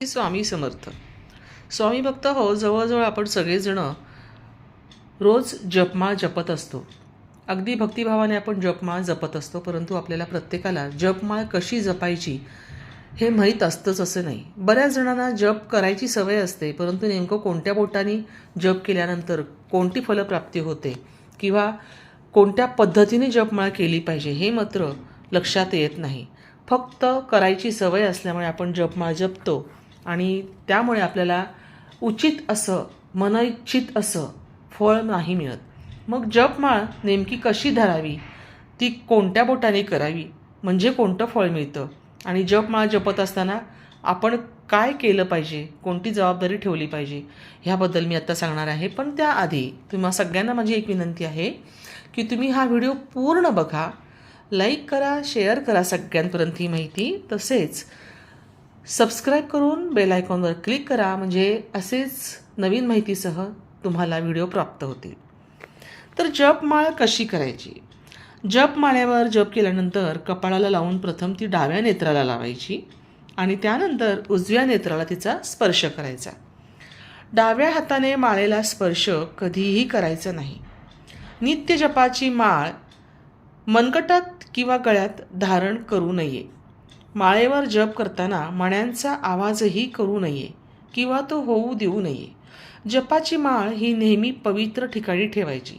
स्वामी समर्थ. स्वामी भक्त हो जवळजवळ आपण सगळेजणं रोज जपमाळ जपत असतो. अगदी भक्तिभावाने आपण जपमाळ जपत असतो परंतु आपल्याला प्रत्येकाला जपमाळ कशी जपायची हे माहीत असतंच असं नाही. बऱ्याच जणांना जप करायची सवय असते परंतु नेमकं कोणत्या बोटाने जप केल्यानंतर कोणती फलप्राप्ती होते किंवा कोणत्या पद्धतीने जपमाळ केली पाहिजे हे मात्र लक्षात येत नाही. फक्त करायची सवय असल्यामुळे आपण जपमाळ जपतो. आणि त्यामुळे आपल्याला उचित असं मनइच्छित असं फळ नाही मिळत. मग जपमाळ नेमकी कशी धरावी? ती कोणत्या बोटाने करावी? म्हणजे कोणतं फळ मिळतं? आणि जपमाळ जपत असताना आपण काय केलं पाहिजे? कोणती जबाबदारी ठेवली पाहिजे? ह्याबद्दल मी आत्ता सांगणार आहे. पण त्याआधी तुम्हा सगळ्यांना माझी एक विनंती आहे की तुम्ही हा व्हिडिओ पूर्ण बघा लाईक करा शेअर करा सगळ्यांपर्यंत ही माहिती. तसेच सबस्क्राईब करून बेल आयकॉनवर क्लिक करा म्हणजे असेच नवीन माहितीसह तुम्हाला व्हिडिओ प्राप्त होतील. तर जपमाळ कशी करायची? जपमाळ्यावर जप केल्यानंतर कपाळाला लावून प्रथम ती डाव्या नेत्राला लावायची आणि त्यानंतर उजव्या नेत्राला तिचा स्पर्श करायचा. डाव्या हाताने माळेला स्पर्श कधीही करायचा नाही. नित्य जपाची माळ मनकटात किंवा गळ्यात धारण करू नये. माळेवर जप करताना मण्यांचा आवाजही करू नये किंवा तो होऊ देऊ नये. जपाची माळ ही नेहमी पवित्र ठिकाणी ठेवायची.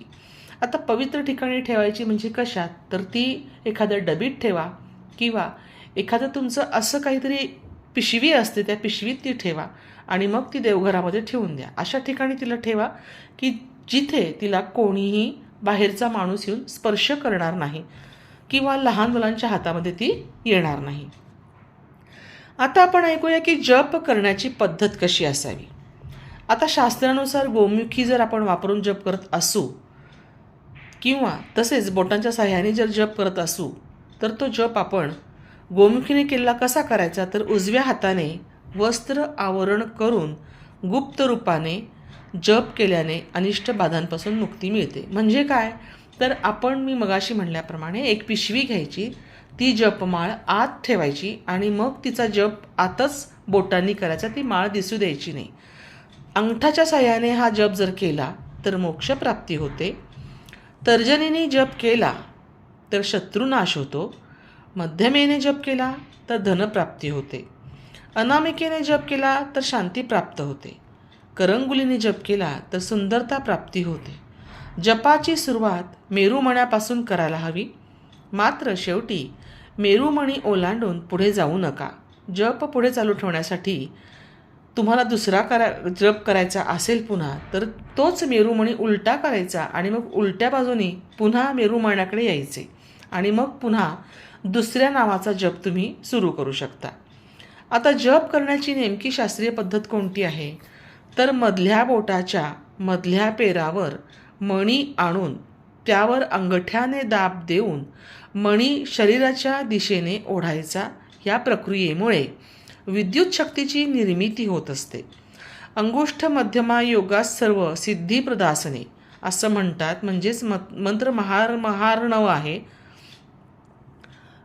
आता पवित्र ठिकाणी ठेवायची म्हणजे कशात? तर ती एखाद्या डबीत ठेवा किंवा एखादं तुमचं असं काहीतरी पिशवी असते त्या पिशवीत ती ठेवा आणि मग ती देवघरामध्ये ठेवून द्या. अशा ठिकाणी तिला ठेवा की जिथे तिला कोणीही बाहेरचा माणूस येऊन स्पर्श करणार नाही. किंवा लहान मुलांच्या हातामध्ये ती येणार नाही. आता आपण ऐकूया की जप करण्याची पद्धत कशी असावी. आता शास्त्रानुसार गोमुखी जर आपण वापरून जप करत असू किंवा तसेच बोटांच्या सहाय्याने जर जप करत असू तर तो जप आपण गोमुखीने केलेला कसा करायचा तर उजव्या हाताने वस्त्र आवरण करून गुप्त रूपाने जप केल्याने अनिष्ट बाधांपासून मुक्ती मिळते. म्हणजे काय? तर आपण मी मगाशी म्हणल्याप्रमाणे एक पिशवी घ्यायची ती जपमाळ आत ठेवायची आणि मग तिचा जप आतच बोटांनी करायचा ती माळ दिसू द्यायची नाही. अंगठाच्या साह्याने हा जप जर केला तर मोक्षप्राप्ती होते. तर्जनीने जप केला तर शत्रुनाश होतो. मध्यमेने जप केला तर धनप्राप्ती होते. अनामिकेने जप केला तर शांती प्राप्त होते. करंगुलीने जप केला तर सुंदरता प्राप्ती होते. जपाची सुरुवात मेरुमण्यापासून करायला हवी. मात्र शेवटी मेरुमणी ओलांडून पुढे जाऊ नका. जप पुढे चालू ठेवण्यासाठी तुम्हाला दुसरा करा जप करायचा असेल पुन्हा तर तोच मेरुमणी उलटा करायचा आणि मग उलट्या बाजूनी पुन्हा मेरुमण्याकडे यायचे. आणि मग पुन्हा दुसऱ्या नावाचा जप तुम्ही सुरू करू शकता. आता जप करण्याची नेमकी शास्त्रीय पद्धत कोणती आहे? तर मधल्या बोटाच्या मधल्या पेरावर मणी आणून त्यावर अंगठ्याने दाब देऊन मणी शरीराच्या दिशेने ओढायचा या प्रक्रियेमुळे विद्युत शक्तीची निर्मिती होत असते. अंगुष्ठ मध्यमा योगास सर्व सिद्धी प्रदासने असं म्हणतात म्हणजेच मंत्र महार महार्णव आहे.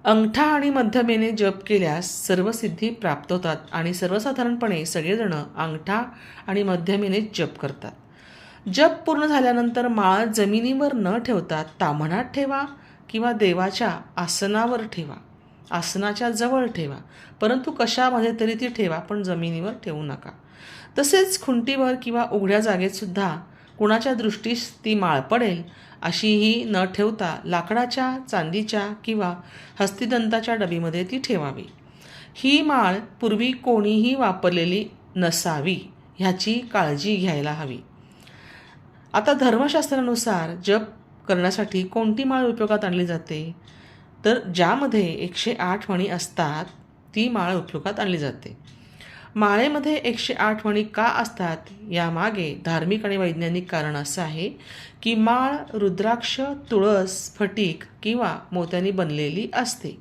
अंगठा आणि मध्यमेने जप केल्यास सर्व सिद्धी प्राप्त होतात आणि सर्वसाधारणपणे सगळेजण अंगठा आणि मध्यमेने जप करतात. जप पूर्ण झाल्यानंतर माळ जमिनीवर न ठेवता तामणात ठेवा किंवा देवाच्या आसनावर ठेवा. आसनाच्या जवळ ठेवा. परंतु कशामध्ये तरी ती ठेवा पण जमिनीवर ठेवू नका. तसेच खुंटीवर किंवा उघड्या जागेतसुद्धा कुणाच्या दृष्टीस ती माळ पडेल अशीही न ठेवता लाकडाच्या चांदीच्या किंवा हस्तिदंताच्या डबीमध्ये ती ठेवावी. ही माळ पूर्वी कोणीही वापरलेली नसावी ह्याची काळजी घ्यायला हवी. आता धर्मशास्त्रानुसार जप करण्यासाठी कोणती माळ उपयोगात आणली जाते? तर ज्यामध्ये एकशे आठ मणी असतात ती माळ उपयोगात आणली जाते. माळेमध्ये एकशे आठ मणी का असतात? यामागे धार्मिक आणि वैज्ञानिक कारण असं आहे की माळ रुद्राक्ष तुळस स्फटिक किंवा मोत्यानी बनलेली असते.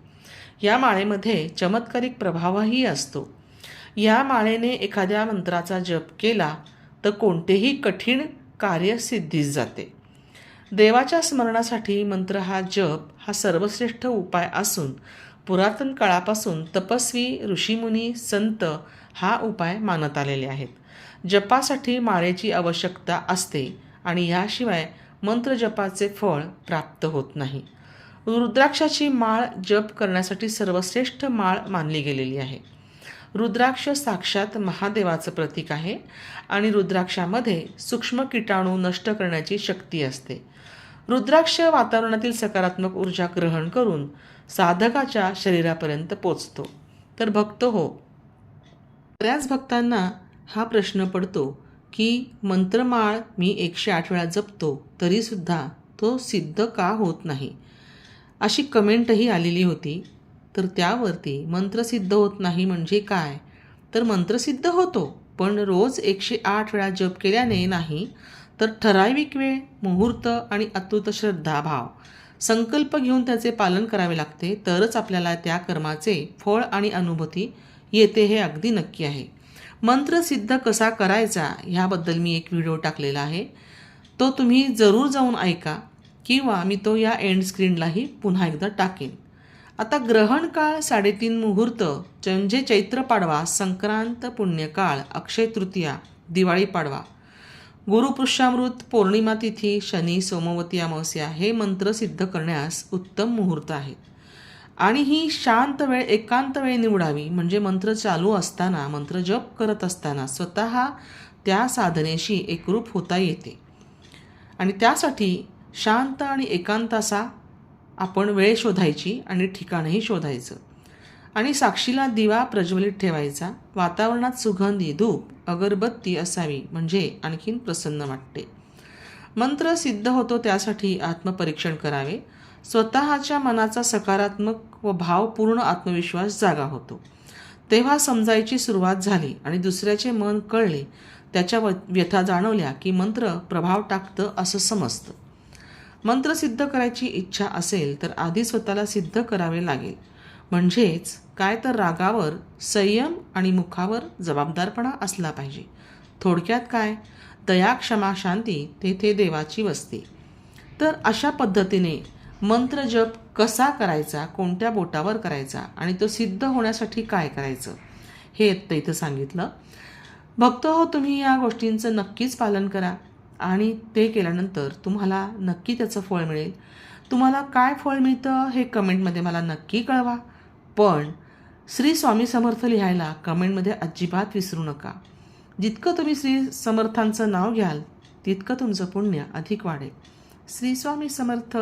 या माळेमध्ये चमत्कारिक प्रभावही असतो. या माळेने एखाद्या मंत्राचा जप केला तर कोणतेही कठीण कार्यसिद्धीस जाते. देवाच्या स्मरणासाठी मंत्र हा जप हा सर्वश्रेष्ठ उपाय असून पुरातन काळापासून तपस्वी ऋषीमुनी संत हा उपाय मानत आलेले आहेत. जपासाठी माळेची आवश्यकता असते आणि याशिवाय मंत्रजपाचे फळ प्राप्त होत नाही. रुद्राक्षाची माळ जप करण्यासाठी सर्वश्रेष्ठ माळ मानली गेलेली आहे. रुद्राक्ष साक्षात महादेवाचं प्रतीक आहे आणि रुद्राक्षामध्ये सूक्ष्म किटाणू नष्ट करण्याची शक्ती असते. रुद्राक्ष वातावरणातील सकारात्मक ऊर्जा ग्रहण करून साधकाच्या शरीरापर्यंत पोचतो. तर भक्त हो बऱ्याच भक्तांना हा प्रश्न पडतो की मंत्रमाळ मी एकशे आठ वेळा जपतो तरीसुद्धा तो सिद्ध का होत नाही? अशी कमेंटही आलेली होती. तर त्यावरती मंत्रसिद्ध होत नाही म्हणजे काय? तर मंत्रसिद्ध होतो पण रोज एकशे आठ वेळा जप केल्याने नाही तर ठराविक वेळ मुहूर्त आणि अतुत श्रद्धाभाव. संकल्प घेऊन त्याचे पालन करावे लागते तरच आपल्याला त्या कर्माचे फळ आणि अनुभूती येते हे अगदी नक्की आहे. मंत्र सिद्ध कसा करायचा ह्याबद्दल मी एक व्हिडिओ टाकलेला आहे. तो तुम्ही जरूर जाऊन ऐका किंवा मी तो या एंड स्क्रीनलाही पुन्हा एकदा टाकेन. आता ग्रहण काळ साडेतीन मुहूर्त म्हणजे चैत्र पाडवा संक्रांत पुण्यकाळ अक्षय तृतीया दिवाळी पाडवा. गुरुपुष्यामृत पौर्णिमा तिथी शनी सोमवती अमावस्या हे मंत्र सिद्ध करण्यास उत्तम मुहूर्त आहे. आणि ही शांत वेळ एकांत वेळ निवडावी म्हणजे मंत्र चालू असताना मंत्र जप करत असताना स्वतः त्या साधनेशी एकरूप होता येते. आणि त्यासाठी शांत आणि एकांत असा आपण वेळ शोधायची आणि ठिकाणही शोधायचं. आणि साक्षीला दिवा प्रज्वलित ठेवायचा. वातावरणात सुगंधी धूप अगरबत्ती असावी म्हणजे आणखीन प्रसन्न वाटते. मंत्र सिद्ध होतो त्यासाठी आत्मपरीक्षण करावे. स्वतःच्या मनाचा सकारात्मक व भावपूर्ण आत्मविश्वास जागा होतो. तेव्हा समजायची सुरुवात झाली आणि दुसऱ्याचे मन कळले. त्याच्या व्यथा जाणवल्या की मंत्र प्रभाव टाकतं असं समजतं. मंत्र सिद्ध करायची इच्छा असेल तर आधी स्वतःला सिद्ध करावे लागेल. म्हणजेच काय तर रागावर संयम आणि मुखावर जबाबदारपणा असला पाहिजे. थोडक्यात काय? दया क्षमा शांती तेथे देवाची वस्ती. तर अशा पद्धतीने मंत्र जप कसा करायचा कोणत्या बोटावर करायचा आणि तो सिद्ध होण्यासाठी काय करायचं हे ते इथं सांगितलं. भक्त हो तुम्ही या गोष्टींचं नक्कीच पालन करा. आणि ते केल्यानंतर तुम्हाला नक्की त्याचं फळ मिळेल. तुम्हाला काय फळ मिळतं हे कमेंटमध्ये मला नक्की कळवा. पण श्री स्वामी समर्थ लिहायला कमेंटमध्ये अजिबात विसरू नका. जितकं तुम्ही श्री समर्थांचं नाव घ्याल तितकं तुमचं पुण्य अधिक वाढेल. श्री स्वामी समर्थ.